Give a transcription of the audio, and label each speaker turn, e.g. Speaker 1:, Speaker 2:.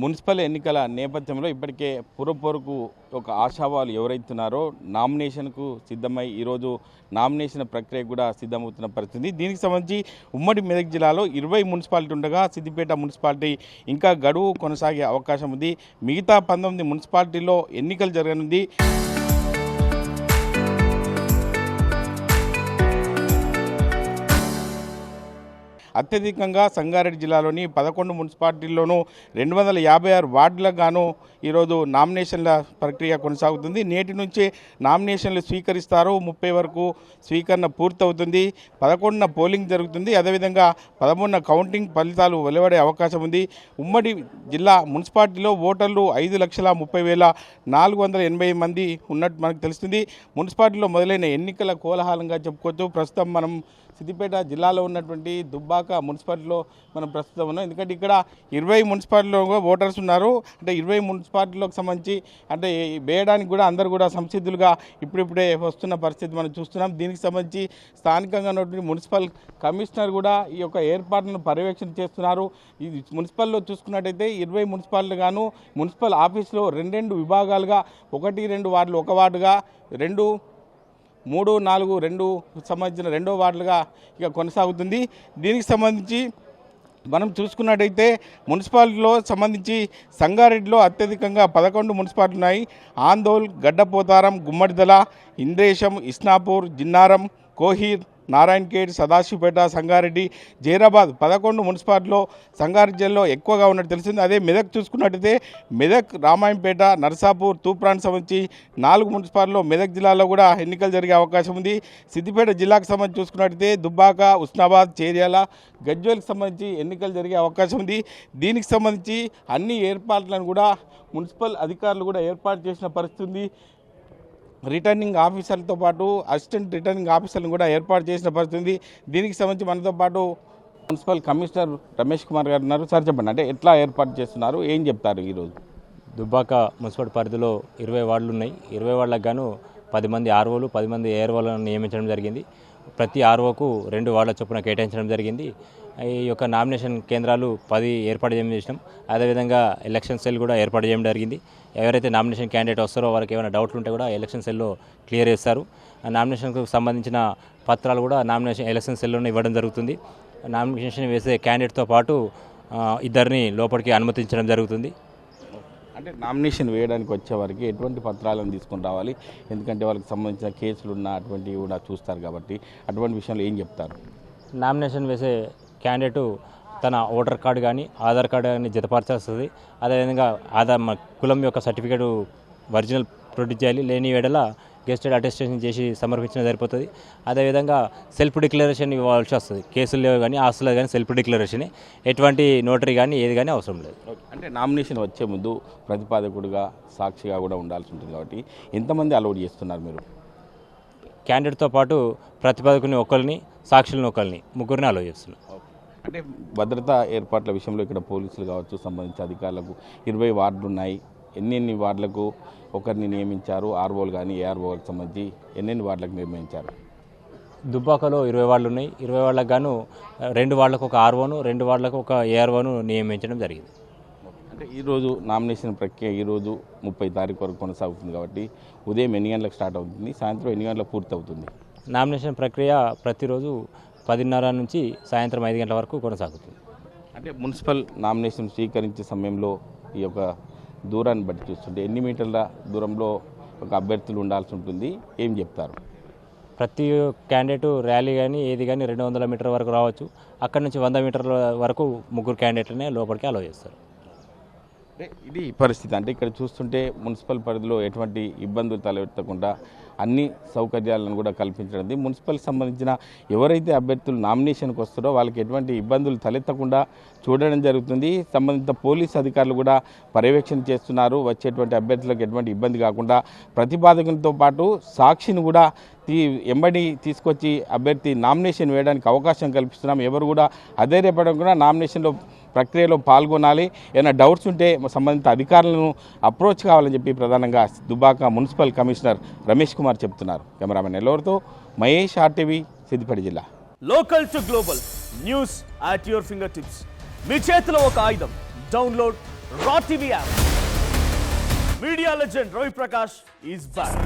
Speaker 1: Municipal ఎన్నికల నేపథ్యంలో ఇప్పటికే పురపొరకు ఒక ఆశావాలు ఎవరైతున్నారో నామినేషన్కు సిద్ధమై ఈరోజు నామినేషన్ ప్రక్రియ కూడా సిద్ధమవుతున్న పరిస్థితి. దీనికి సంబంధించి ఉమ్మడి మెదక్ జిల్లాలో ఇరవై మున్సిపాలిటీ ఉండగా సిద్దిపేట మున్సిపాలిటీ ఇంకా గడువు కొనసాగే అవకాశం ఉంది. మిగతా పంతొమ్మిది మున్సిపాలిటీలో ఎన్నికలు జరగనుంది. అత్యధికంగా సంగారెడ్డి జిల్లాలోని పదకొండు మున్సిపాలిటీల్లోనూ రెండు వందల యాభై ఆరు వార్డులకు గాను ఈరోజు నామినేషన్ల ప్రక్రియ కొనసాగుతుంది. నేటి నుంచే నామినేషన్లు స్వీకరిస్తారు. ముప్పై వరకు స్వీకరణ పూర్తవుతుంది. పదకొండున పోలింగ్ జరుగుతుంది. అదేవిధంగా పదమూడున కౌంటింగ్ ఫలితాలు వెలువడే అవకాశం ఉంది. ఉమ్మడి జిల్లా మున్సిపాలిటీలో ఓటర్లు ఐదు లక్షల ముప్పై వేల నాలుగు వందల ఎనభై మంది ఉన్నట్టు మనకు తెలుస్తుంది. మున్సిపాలిటీలో మొదలైన ఎన్నికల కోలాహలంగా చెప్పుకోవచ్చు. ప్రస్తుతం మనం సిద్దిపేట జిల్లాలో ఉన్నటువంటి దుబ్బాక మున్సిపాలిటీలో మనం ప్రస్తుతం ఉన్నాం. ఎందుకంటే ఇక్కడ ఇరవై మున్సిపాలిటీలో కూడా ఓటర్స్ ఉన్నారు. అంటే ఇరవై మున్సిపాలిటీలకు సంబంధించి అంటే వేయడానికి కూడా అందరూ కూడా సంసిద్ధులుగా ఇప్పుడిప్పుడే వస్తున్న పరిస్థితి మనం చూస్తున్నాం. దీనికి సంబంధించి స్థానికంగా ఉన్నటువంటి మున్సిపల్ కమిషనర్ కూడా ఈ యొక్క ఏర్పాట్లను పర్యవేక్షణ చేస్తున్నారు. ఈ మున్సిపల్లో చూసుకున్నట్టయితే ఇరవై మున్సిపాలిటీలుగాను మున్సిపల్ ఆఫీసులో రెండు రెండు విభాగాలుగా ఒకటి రెండు వార్డులు ఒక వార్డుగా రెండు మూడు నాలుగు రెండు సంబంధించిన రెండో వార్డులుగా ఇక కొనసాగుతుంది. దీనికి సంబంధించి మనం చూసుకున్నట్టయితే మున్సిపాలిటీలో సంబంధించి సంగారెడ్డిలో అత్యధికంగా పదకొండు మున్సిపాలిటీ ఉన్నాయి ఆందోల్ గడ్డపోతారం గుమ్మడిదల ఇంద్రేశం ఇస్నాపూర్ జిన్నారం కోహీర్ నారాయణఖేడ్ సదాశివపేట సంగారెడ్డి జైరాబాద్ పదకొండు మున్సిపాలిటీలో సంగారెడ్డి జిల్లాలో ఎక్కువగా ఉన్నట్టు తెలిసింది. అదే మెదక్ చూసుకున్నట్టయితే మెదక్ రామాయంపేట నర్సాపూర్ తూప్రాన్ సంబంధించి నాలుగు మున్సిపాలిటీలో మెదక్ జిల్లాలో కూడా ఎన్నికలు జరిగే అవకాశం ఉంది. సిద్దిపేట జిల్లాకు సంబంధించి చూసుకున్నట్టయితే దుబ్బాక ఉస్నాబాద్ చేర్యాల గజ్వేల్కి సంబంధించి ఎన్నికలు జరిగే అవకాశం ఉంది. దీనికి సంబంధించి అన్ని ఏర్పాట్లను కూడా మున్సిపల్ అధికారులు కూడా ఏర్పాటు చేసిన పరిస్థితి ఉంది. రిటర్నింగ్ ఆఫీసర్లతో పాటు అసిస్టెంట్ రిటర్నింగ్ ఆఫీసర్లను కూడా ఏర్పాటు చేసిన పరిస్థితి దీనికి సంబంధించి మనతో పాటు మున్సిపల్ కమిషనర్ రమేష్ కుమార్ గారు ఉన్నారు. సార్ చెప్పండి. అంటే ఎట్లా ఏర్పాటు చేస్తున్నారు? ఏం చెప్తారు ఈరోజు
Speaker 2: దుబ్బాక మున్సిపల్ పరిధిలో ఇరవై వార్డులు ఉన్నాయి ఇరవై వార్డులకు గాను పది మంది ఆర్ఓలు పది మంది ఏఆర్ఓలను నియమించడం జరిగింది. ప్రతి ఆర్ఓకు రెండు వార్డుల చొప్పున కేటాయించడం జరిగింది. ఈ యొక్క నామినేషన్ కేంద్రాలు పది ఏర్పాటు చేయడం చేసినాం. అదేవిధంగా ఎలక్షన్ సెల్ కూడా ఏర్పాటు చేయడం జరిగింది. ఎవరైతే నామినేషన్ క్యాండిడేట్ వస్తారో వారికి ఏమైనా డౌట్లు ఉంటే కూడా ఎలక్షన్ సెల్లో క్లియర్ చేస్తారు. నామినేషన్కు సంబంధించిన పత్రాలు కూడా నామినేషన్ ఎలక్షన్ సెల్లోనే ఇవ్వడం జరుగుతుంది. నామినేషన్ వేసే క్యాండిడేట్తో పాటు ఇద్దరిని లోపలికి అనుమతించడం జరుగుతుంది.
Speaker 1: అంటే నామినేషన్ వేయడానికి వచ్చే వారికి ఎటువంటి పత్రాలను తీసుకొని రావాలి? ఎందుకంటే వాళ్ళకి సంబంధించిన కేసులు ఉన్న అటువంటివి కూడా చూస్తారు కాబట్టి. అటువంటి విషయంలో ఏం చెప్తారు?
Speaker 2: నామినేషన్ వేసే క్యాండిడేటు తన ఓటర్ కార్డు కానీ ఆధార్ కార్డు కానీ జతపరచాల్సింది. అదేవిధంగా ఆధార్ కులం యొక్క సర్టిఫికేట్ ఒరిజినల్ ప్రొడ్యూస్ చేయాలి. లేని వేడల గెస్టెడ్ అటెస్టేషన్ చేసి సమర్పించడం సరిపోతుంది. అదేవిధంగా సెల్ఫ్ డిక్లరేషన్ ఇవ్వాల్సి వస్తుంది. కేసులు లేవు కానీ ఆస్తులు కానీ సెల్ఫ్ డిక్లరేషన్. ఎటువంటి నోటరీ కానీ ఏది కానీ అవసరం లేదు.
Speaker 1: అంటే నామినేషన్ వచ్చే ముందు ప్రతిపాదకుడిగా సాక్షిగా కూడా ఉండాల్సి ఉంటుంది కాబట్టి ఎంతమంది అలౌడ్ చేస్తున్నారు మీరు?
Speaker 2: క్యాండిడేట్తో పాటు ప్రతిపాదకుని ఒకరిని సాక్షులని ఒకరిని ముగ్గురిని అలో చేస్తున్నాం.
Speaker 1: అంటే భద్రతా ఏర్పాట్ల విషయంలో ఇక్కడ పోలీసులు కావచ్చు సంబంధించిన అధికారులకు ఇరవై వార్డులు ఉన్నాయి ఎన్నెన్ని వార్డులకు ఒకరిని నియమించారు? ఆర్ఓలు కానీ ఏఆర్ఓలకు సంబంధించి ఎన్నెన్ని వార్డులకు నిర్మించారు
Speaker 2: దుబ్బాకలో ఇరవై వాళ్ళు ఉన్నాయి ఇరవై వాళ్ళకు గాను రెండు వాళ్ళకు ఒక ఆర్ఓను రెండు వాళ్ళకు ఒక ఏఆర్ఓను నియమించడం జరిగింది.
Speaker 1: అంటే ఈరోజు నామినేషన్ ప్రక్రియ ఈరోజు ముప్పై తారీఖు వరకు కొనసాగుతుంది కాబట్టి ఉదయం ఎన్ని గంటలకు స్టార్ట్ అవుతుంది? సాయంత్రం ఎన్ని గంటలకు పూర్తి అవుతుంది
Speaker 2: నామినేషన్ ప్రక్రియ ప్రతిరోజు పదిన్నర నుంచి సాయంత్రం ఐదు గంటల వరకు కొనసాగుతుంది.
Speaker 1: అంటే మున్సిపల్ నామినేషన్ స్వీకరించే సమయంలో ఈ యొక్క దూరాన్ని బట్టి చూస్తుంటే ఎన్ని మీటర్ల దూరంలో ఒక అభ్యర్థులు ఉండాల్సి ఉంటుంది? ఏం చెప్తారు?
Speaker 2: ప్రతి క్యాండిడేట్ ర్యాలీ కానీ ఏది కానీ రెండు వందల మీటర్ల వరకు రావచ్చు. అక్కడ నుంచి వంద మీటర్ల వరకు ముగ్గురు క్యాండిడేట్లనే లోపలికి అలో చేస్తారు.
Speaker 1: ఇది పరిస్థితి. అంటే ఇక్కడ చూస్తుంటే మున్సిపల్ పరిధిలో ఎటువంటి ఇబ్బందులు తలెత్తకుండా అన్ని సౌకర్యాలను కూడా కల్పించడం మున్సిపల్ సంబంధించిన ఎవరైతే అభ్యర్థులు నామినేషన్కి వస్తారో వాళ్ళకి ఎటువంటి ఇబ్బందులు తలెత్తకుండా చూడడం జరుగుతుంది. సంబంధిత పోలీస్ అధికారులు కూడా పర్యవేక్షణ చేస్తున్నారు. వచ్చేటువంటి అభ్యర్థులకు ఎటువంటి ఇబ్బంది కాకుండా ప్రతిపాదకులతో పాటు సాక్షిని కూడా తీ ఎంబడి తీసుకొచ్చి అభ్యర్థి నామినేషన్ వేయడానికి అవకాశం కల్పిస్తున్నాం. ఎవరు కూడా అధైర్యపడకుండా నామినేషన్లో ప్రక్రియలో పాల్గొనాలి. ఏమైనా డౌట్స్ ఉంటే సంబంధిత అధికారులను అప్రోచ్ కావాలని చెప్పి ప్రధానంగా దుబాక మున్సిపల్ కమిషనర్ రమేష్ కుమార్ చెప్తున్నారు. కెమెరామెన్ ఎల్లవరితో మహేష్ ఆర్టీవీ సిద్దిపేట జిల్లా.
Speaker 3: Local to global news at your fingertips మీ చేతిలో ఒక ఆయుధం. Download Raw TV app media legend Ravi Prakash is back